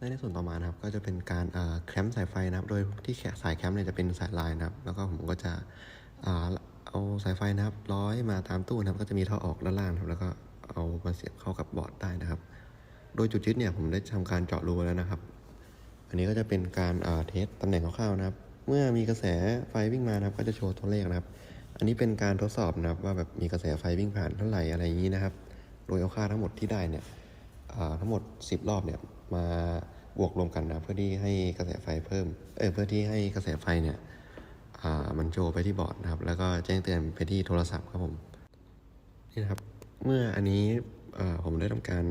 และในส่วนต่อมานะครับก็จะเป็นการแคมป์สายไฟนะครับ โดยที่แสายแคมป์เนี่ยจะเป็นสายลายนะครับ แล้วก็ผมก็จะเอาสายไฟนะครับ ร้อยมาตามตู้นะครับ ก็จะมีท่อออกด้านล่างนะครับ แล้วก็เอามาเสียบเข้ากับบอร์ดได้นะครับ โดยจุดยึดเนี่ยผมได้ทำการเจาะรูแล้วนะครับ อันนี้ก็จะเป็นการเอ่อเทสตำแหน่งคร่าวๆนะครับ เมื่อมีกระแสไฟวิ่งมานะครับ ก็จะโชว์ตัวเลขนะครับ อันนี้เป็นการทดสอบนะครับว่าแบบมีกระแสไฟวิ่งผ่านเท่าไหร่อะไรอย่างนี้นะครับ โดยเอาค่าทั้งหมดที่ได้เนี่ย ทั้งหมด 10 รอบเนี่ยมาบวกรวมกันนะเพื่อที่ให้กระแสไฟเพิ่มเออเพื่อที่ให้กระแสไฟเนี่ยมันโชว์ไปที่บอร์ดนะครับ แล้วก็แจ้งเตือนไปที่โทรศัพท์ครับผมนี่นะครับ เมื่ออันนี้ผมได้ทำการ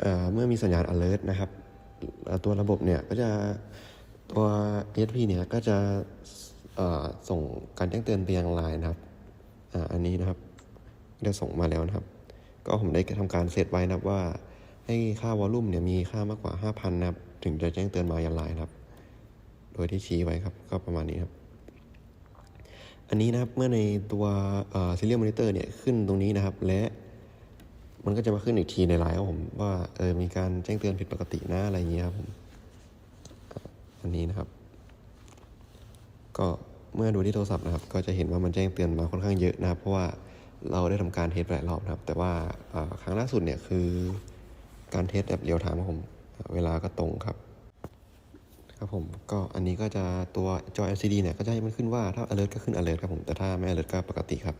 เเมื่อมีสัญญาณ alert นะครับ ตัวระบบเนี่ยก็จะตัว ESP เนี่ยก็จะส่งการแจ้งเตือนไปยังไลน์นะครับออันนี้นะครับได้ส่งมาแล้วนะครับ ก็ผมได้ทำการเซตไว้นะครับว่าให้ค่าวอลลุ่มเนี่ยมีค่ามากกว่า 5,000นะครับ ถึงจะแจ้งเตือนมายังไลน์นะครับ โดยที่ชี้ไว้ครับ ก็ประมาณนี้ครับ อันนี้นะครับเมื่อในตัวเอ่อ serial monitor เนี่ยขึ้นตรงนี้นะครับ และมันก็จะมาขึ้นอีกทีในไลน์ครับผมว่าเออมีการแจ้งเตือนผิดปกตินะอะไรอย่างเงี้ยครับผมอันนี้นะครับ ก็เมื่อดูที่โทรศัพท์นะครับ ก็จะเห็นว่ามันแจ้งเตือนมาค่อนข้างเยอะนะครับ เพราะว่า เราได้ทำการเทสหลายรอบนะครับ แต่ว่าครั้งล่าสุดเนี่ยคือการเทสแบบเรียลไทม์ครับผม เวลาก็ตรงครับ ครับผมก็อันนี้ก็จะตัวจอ LCD เนี่ยก็จะให้มันขึ้นว่าถ้า alert ก็ขึ้น alert ครับผม แต่ถ้าไม่ alert ก็ปกติครับ